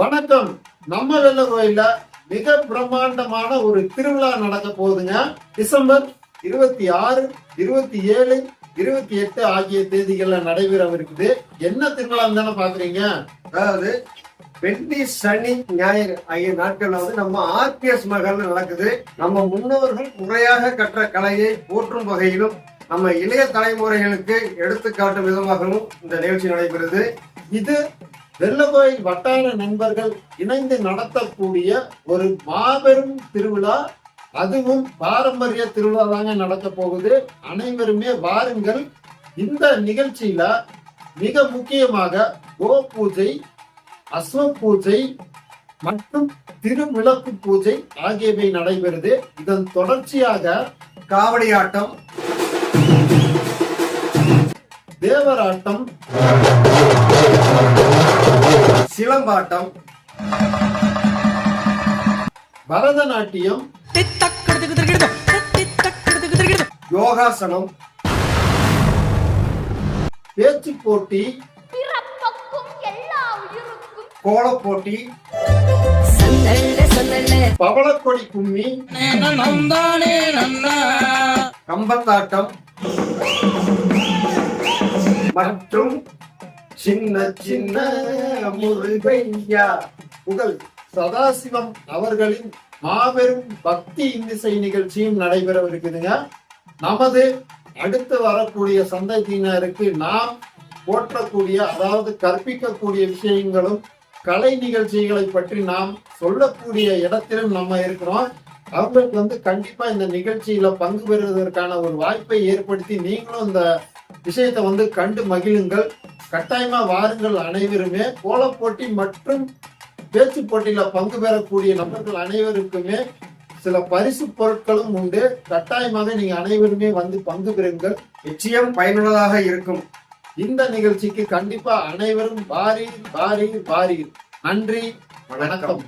வணக்கம். நம்ம வெள்ள கோயில்ல மிக பிரம்மாண்டமான ஒரு திருவிழா நடக்க போகுதுங்க. டிசம்பர் இருபத்தி ஆறு இருபத்தி ஏழு இருபத்தி எட்டு ஆகிய தேதிகள்ல நடைபெறவிருக்குது என்ன திருவிழான்னு தானே பாக்குறீங்க? அதாவது வெள்ளி சனி ஞாயிறு ஆகிய நாட்கள்ல வந்து நம்ம ஆர்பிஎஸ் மகள் நடக்குது. நம்ம முன்னோர்கள் முறையாக கற்ற கலையை போற்றும் வகையிலும் நம்ம இளைய தலைமுறைகளுக்கு எடுத்துக்காட்டும் விதமாகவும் இந்த நிகழ்ச்சி நடைபெறுது. இது வெள்ளகோயில் வட்டார நண்பர்கள் இணைந்து நடத்தக்கூடிய ஒரு மாபெரும் திருவிழா அதுவும் பாரம்பரிய திருவிழா தாங்க நடக்க போகுது. அனைவருமே வாருங்கள். இந்த நிகழ்ச்சியில மிக முக்கியமாக கோ பூஜை அஸ்வ பூஜை மற்றும் திருவிளக்கு பூஜை ஆகியவை நடைபெறுது. இதன் தொடர்ச்சியாக காவடி ஆட்டம் தேவராட்டம் சிலம்பாட்டம். பரதநாட்டியம். யோகாசனம். பேச்சு போட்டி பிறப்புக்கும் எல்லா உயிருக்கும். கோலப் போட்டி சல்லல்ல சல்லல்ல பவளக்கொடி கும்மி. கம்பத்தாட்டம். மற்றும் சின்ன சின்ன முருகையா. புகழ் சதாசிவம் அவர்களின் மாபெரும் பக்தி இந்திசை நிகழ்ச்சியும் நடைபெறவிருக்குதுங்க நமது அடுத்து வரக்கூடிய சந்ததியினருக்கு நாம் போற்றக்கூடிய அதாவது கற்பிக்கக்கூடிய விஷயங்களும் கலை நிகழ்ச்சிகளை பற்றி நாம் சொல்லக்கூடிய இடத்திலும் நம்ம இருக்கிறோம். அவங்களுக்கு வந்து கண்டிப்பா இந்த நிகழ்ச்சியில பங்கு பெறுவதற்கான ஒரு வாய்ப்பை ஏற்படுத்தி நீங்களும் இந்த விஷயத்தை வந்து கண்டு மகிழுங்கள். கட்டாயமா வாருங்கள் அனைவருமே கோலப் போட்டி மற்றும் பேச்சு போட்டியில பங்கு பெறக்கூடிய நபர்கள் அனைவருக்குமே சில பரிசு பொருட்களும் உண்டு. கட்டாயமாக நீங்க அனைவருமே வந்து பங்கு பெறுங்கள். நிச்சயம் பயனுள்ளதாக இருக்கும். இந்த நிகழ்ச்சிக்கு கண்டிப்பா அனைவரும் வாரி வாரி வாரி. நன்றி வணக்கம்.